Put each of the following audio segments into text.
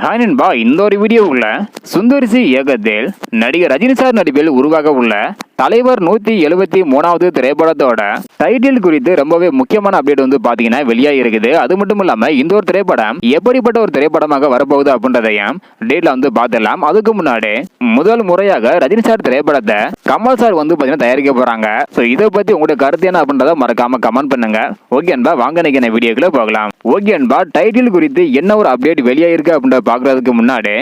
Hi நண்பா இந்த ஒரு வீடியோவுக்குள்ள சுந்தரிசி இயக்கத்தில் நடிகர் ரஜினி சார் நடிப்பில் உருவாக உள்ள தலைவர் நூத்தி எழுபத்தி மூணாவது திரைப்படத்தோட டைட்டில் குறித்து ரொம்பவே முக்கியமான அப்டேட் வந்து பாத்தீங்கன்னா வெளியாகி இருக்குது. அது மட்டும் இல்லாம இந்த ஒரு திரைப்படம் எப்படிப்பட்ட ஒரு திரைப்படமாக வரப்போகுது அப்படின்றதையும் டேட்ல வந்து பார்த்துடலாம் அதுக்கு முன்னாடி முதல் முறையாக ரஜினி சார் திரைப்படத்தை கமல் சார் வந்து பார்த்தீங்கன்னா தயாரிக்க போறாங்க. ஸோ இதை பத்தி உங்களுடைய கருத்து என்ன அப்படின்றத மறக்காம கமெண்ட் பண்ணுங்க. ஓகே அன்பா வாங்க நினைக்கிற வீடியோக்குள்ள போகலாம். ஓகே அன்பா டைட்டில் குறித்து என்ன ஒரு அப்டேட் வெளியாயிருக்கு அப்படின்ற பாக்குறதுக்கு முன்னாடி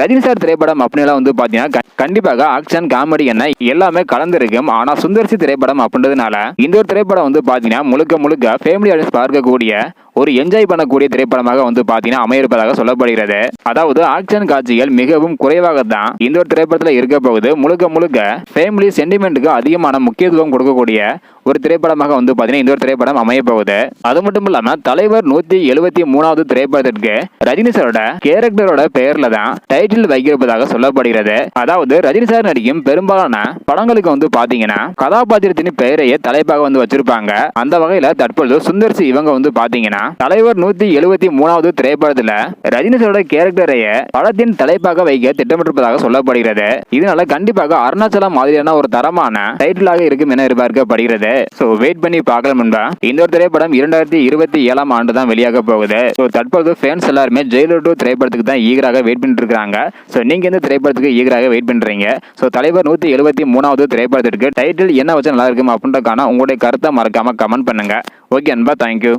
ரஜினி சார் திரைப்படம் அப்படின்லாம் வந்து பாத்தீங்கன்னா க- கண்டிப்பாக ஆக்ஷன் காமெடி என்ன எல்லாமே கலந்திருக்கும் ஆனா சுந்தர்சி திரைப்படம் அப்படின்றதுனால இந்த ஒரு திரைப்படம் வந்து பாத்தீங்கன்னா முழுக்க முழுக்க ஃபேமிலி ஆடியன்ஸ் பார்க்கக்கூடிய ஒரு என்ஜாய் பண்ணக்கூடிய திரைப்படமாக வந்து பாத்தீங்கன்னா அமையிருப்பதாக சொல்லப்படுகிறது. அதாவது ஆக்ஷன் காட்சிகள் மிகவும் குறைவாக தான் இந்த ஒரு திரைப்படத்தில் இருக்க போகுது. முழுக்க முழுக்க ஃபேமிலி சென்டிமெண்ட்டுக்கு அதிகமான முக்கியத்துவம் கொடுக்கக்கூடிய ஒரு திரைப்படமாக வந்து பாத்தீங்கன்னா இந்த ஒரு திரைப்படம் அமையப்போகுது அது மட்டும் இல்லாம தலைவர் நூத்தி எழுபத்தி மூணாவது திரைப்படத்திற்கு ரஜினி சாரோட கேரக்டரோட பெயர்ல தான் டைட்டில் வைக்கப்பதாக சொல்லப்படுகிறது. அதாவது ரஜினி சார் நடிக்கும் பெரும்பாலான படங்களுக்கு வந்து பாத்தீங்கன்னா கதாபாத்திரத்தின் பெயரையே தலைப்பாக வந்து வச்சிருப்பாங்க. அந்த வகையில தற்பொழுது சுந்தர்சி இவங்க வந்து பாத்தீங்கன்னா தலைவர் நூத்தி எழுபத்தி மூணாவது திரைப்படத்துல ரஜினி சாரோட கேரக்டரையே படத்தின் தலைப்பாக வைக்க திட்டமிட்டிருப்பதாக சொல்லப்படுகிறது. இதனால கண்டிப்பாக அருணாச்சலம் மாதிரியான ஒரு தரமான டைட்டிலாக இருக்கும் என எதிர்பார்க்கப்படுகிறது. சோ வெயிட் பண்ணி பார்க்கலாம் நண்பா. இந்த ஒரு திரைப்படம் இரண்டாயிரத்தி இருபத்தி ஏழாம் ஆண்டு தான் வெளியாக போகுது. ஸோ தற்போது ஃபேன்ஸ் எல்லாருமே ஜெயிலர் டூ திரைப்படத்துக்கு தான் ஈகராக வெயிட் பண்ணிட்டு இருக்காங்க. ஸோ நீங்க இந்த திரைப்படத்துக்கு ஈகராக வெயிட் பண்றீங்க? ஸோ தலைவர் நூத்தி எழுபத்தி மூணாவது திரைப்படத்திற்கு டைட்டில் என்ன வச்சு நல்லா இருக்கும் அப்படின்றக்கான உங்களுடைய கருத்தை மறக்காம கமெண்ட் பண்ணுங்க. ஓகே அன்பா தேங்க்யூ